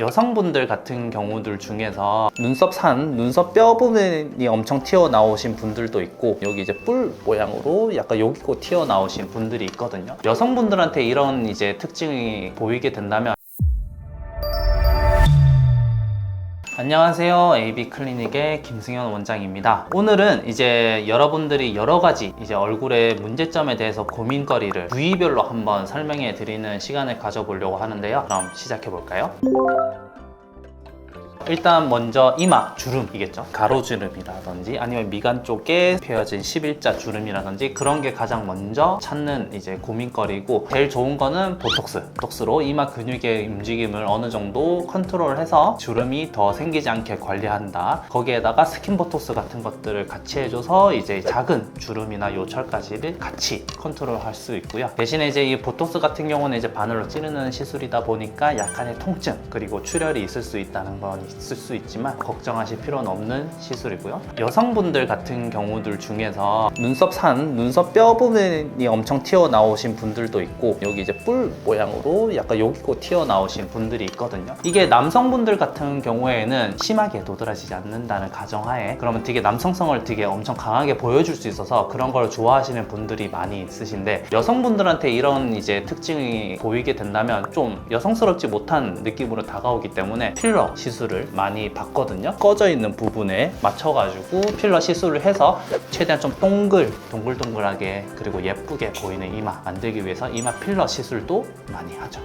여성분들 같은 경우들 중에서 눈썹 산, 눈썹 뼈 부분이 엄청 튀어나오신 분들도 있고 여기 이제 뿔 모양으로 약간 여기고 튀어나오신 분들이 있거든요. 여성분들한테 이런 이제 특징이 보이게 된다면 안녕하세요. AB 클리닉의 김승현 원장입니다. 오늘은 이제 여러분들이 여러 가지 이제 얼굴의 문제점에 대해서 고민거리를 부위별로 한번 설명해 드리는 시간을 가져보려고 하는데요. 그럼 시작해 볼까요? 일단 먼저 이마 주름이겠죠? 가로주름이라든지 아니면 미간 쪽에 펴진 11자 주름이라든지 그런 게 가장 먼저 찾는 이제 고민거리고 제일 좋은 거는 보톡스. 보톡스로 이마 근육의 움직임을 어느 정도 컨트롤해서 주름이 더 생기지 않게 관리한다. 거기에다가 스킨 보톡스 같은 것들을 같이 해줘서 이제 작은 주름이나 요철까지를 같이 컨트롤할 수 있고요. 대신에 이제 이 보톡스 같은 경우는 이제 바늘로 찌르는 시술이다 보니까 약간의 통증 그리고 출혈이 있을 수 있다는 건 있을 수 있지만 걱정하실 필요는 없는 시술이고요. 여성분들 같은 경우들 중에서 눈썹 산, 눈썹 뼈 부분이 엄청 튀어나오신 분들도 있고 여기 이제 뿔 모양으로 약간 여기고 튀어나오신 분들이 있거든요. 이게 남성분들 같은 경우에는 심하게 도드라지지 않는다는 가정하에 그러면 되게 남성성을 되게 엄청 강하게 보여줄 수 있어서 그런 걸 좋아하시는 분들이 많이 있으신데 여성분들한테 이런 이제 특징이 보이게 된다면 좀 여성스럽지 못한 느낌으로 다가오기 때문에 필러 시술을 많이 받거든요. 꺼져 있는 부분에 맞춰가지고 필러 시술을 해서 최대한 좀 동글, 동글동글하게 그리고 예쁘게 보이는 이마 만들기 위해서 이마 필러 시술도 많이 하죠.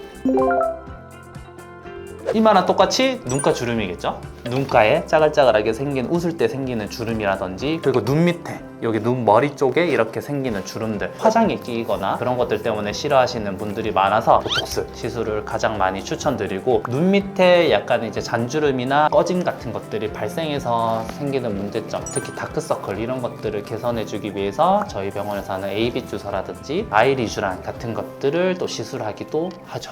이마랑 똑같이 눈가 주름이겠죠? 눈가에 짜글짜글하게 생긴 웃을 때 생기는 주름이라든지 그리고 눈 밑에 여기 눈 머리 쪽에 이렇게 생기는 주름들 화장이 끼거나 그런 것들 때문에 싫어하시는 분들이 많아서 보톡스 시술을 가장 많이 추천드리고 눈 밑에 약간 이제 잔주름이나 꺼짐 같은 것들이 발생해서 생기는 문제점 특히 다크서클 이런 것들을 개선해주기 위해서 저희 병원에서 하는 AB 주사라든지 아이리쥬란 같은 것들을 또 시술하기도 하죠.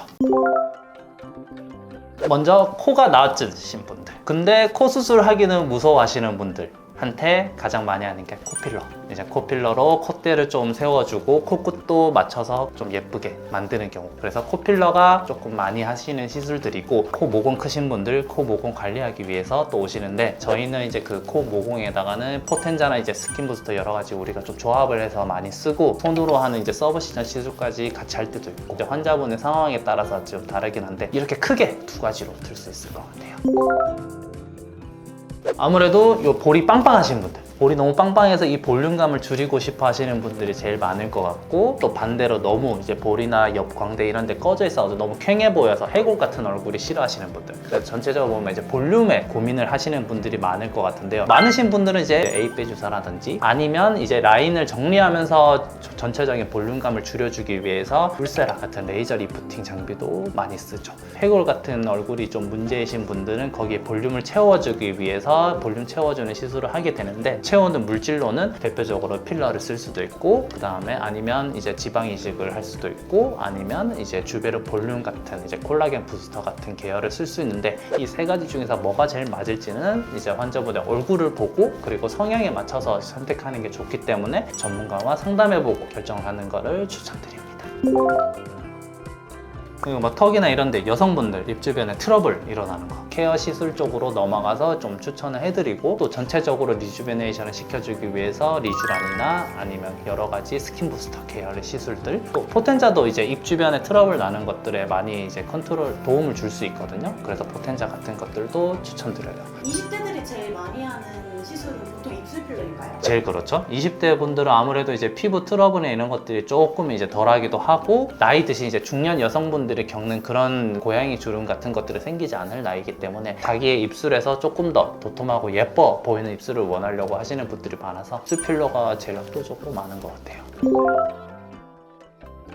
먼저 코가 나아지신 분들. 근데 코 수술하기는 무서워하시는 분들 한테 가장 많이 하는 게 코필러 이제 코필러로 콧대를 좀 세워주고 코끝도 맞춰서 좀 예쁘게 만드는 경우 그래서 코필러가 조금 많이 하시는 시술들이고 코 모공 크신 분들 코 모공 관리하기 위해서 또 오시는데 저희는 이제 그 코 모공에다가는 포텐자나 이제 스킨 부스터 여러 가지 우리가 좀 조합을 해서 많이 쓰고 손으로 하는 이제 서브시전 시술까지 같이 할 때도 있고 이제 환자분의 상황에 따라서 좀 다르긴 한데 이렇게 크게 두 가지로 들 수 있을 것 같아요. 아무래도 요 볼이 빵빵하신 분들 볼이 너무 빵빵해서 이 볼륨감을 줄이고 싶어 하시는 분들이 제일 많을 것 같고 또 반대로 너무 이제 볼이나 옆 광대 이런 데 꺼져 있어서 너무 캥해 보여서 해골 같은 얼굴이 싫어하시는 분들 그래서 전체적으로 보면 이제 볼륨에 고민을 하시는 분들이 많을 것 같은데요. 많으신 분들은 이제 A빼 주사라든지 아니면 이제 라인을 정리하면서 저- 전체적인 볼륨감을 줄여주기 위해서 울세라 같은 레이저 리프팅 장비도 많이 쓰죠. 해골 같은 얼굴이 좀 문제이신 분들은 거기에 볼륨을 채워주기 위해서 볼륨 채워주는 시술을 하게 되는데 채우는 물질로는 대표적으로 필러를 쓸 수도 있고 그 다음에 아니면 이제 지방 이식을 할 수도 있고 아니면 이제 주베르 볼륨 같은 이제 콜라겐 부스터 같은 계열을 쓸 수 있는데 이 세 가지 중에서 뭐가 제일 맞을지는 이제 환자분의 얼굴을 보고 그리고 성향에 맞춰서 선택하는 게 좋기 때문에 전문가와 상담해보고 결정하는 거를 추천드립니다. 그리고 뭐 턱이나 이런 데 여성분들 입 주변에 트러블 일어나는 거 케어 시술 쪽으로 넘어가서 좀 추천을 해드리고 또 전체적으로 리주베네이션을 시켜주기 위해서 리쥬란이나 아니면 여러 가지 스킨 부스터 계열의 시술들 또 포텐자도 이제 입 주변에 트러블 나는 것들에 많이 이제 컨트롤 도움을 줄 수 있거든요 그래서 포텐자 같은 것들도 추천드려요 20대들이 제일 많이 하는 시술은 보통 입술 필러인가요? 제일 그렇죠. 20대 분들은 아무래도 이제 피부 트러블이나 이런 것들이 조금 이제 덜하기도 하고 나이 드신 이제 중년 여성분들이 겪는 그런 고양이 주름 같은 것들이 생기지 않을 나이기 때문에 자기의 입술에서 조금 더 도톰하고 예뻐 보이는 입술을 원하려고 하시는 분들이 많아서 입술 필러가 제일 압도적으로 많은 것 같아요.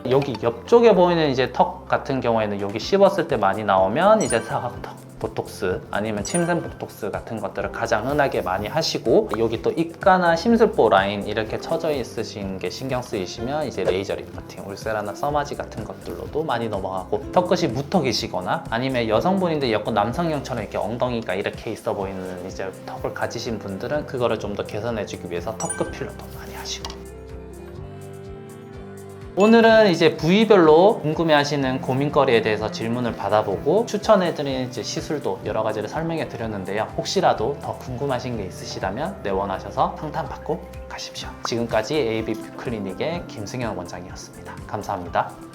여기 옆쪽에 보이는 이제 턱 같은 경우에는 여기 씹었을 때 많이 나오면 이제 사각턱 보톡스 아니면 침샘 보톡스 같은 것들을 가장 흔하게 많이 하시고 여기 또 입가나 심술보 라인 이렇게 처져 있으신 게 신경 쓰이시면 이제 레이저 리프팅 울세라나 써마지 같은 것들로도 많이 넘어가고 턱끝이 무턱 이시거나 아니면 여성분인데 약간 남성형처럼 이렇게 엉덩이가 이렇게 있어 보이는 이제 턱을 가지신 분들은 그거를 좀 더 개선해 주기 위해서 턱끝 필러도 많이 하시고 오늘은 이제 부위별로 궁금해하시는 고민거리에 대해서 질문을 받아보고 추천해드린 이제 시술도 여러 가지를 설명해 드렸는데요. 혹시라도 더 궁금하신 게 있으시다면 내원하셔서 상담 받고 가십시오. 지금까지 ABP 클리닉의 김승현 원장이었습니다. 감사합니다.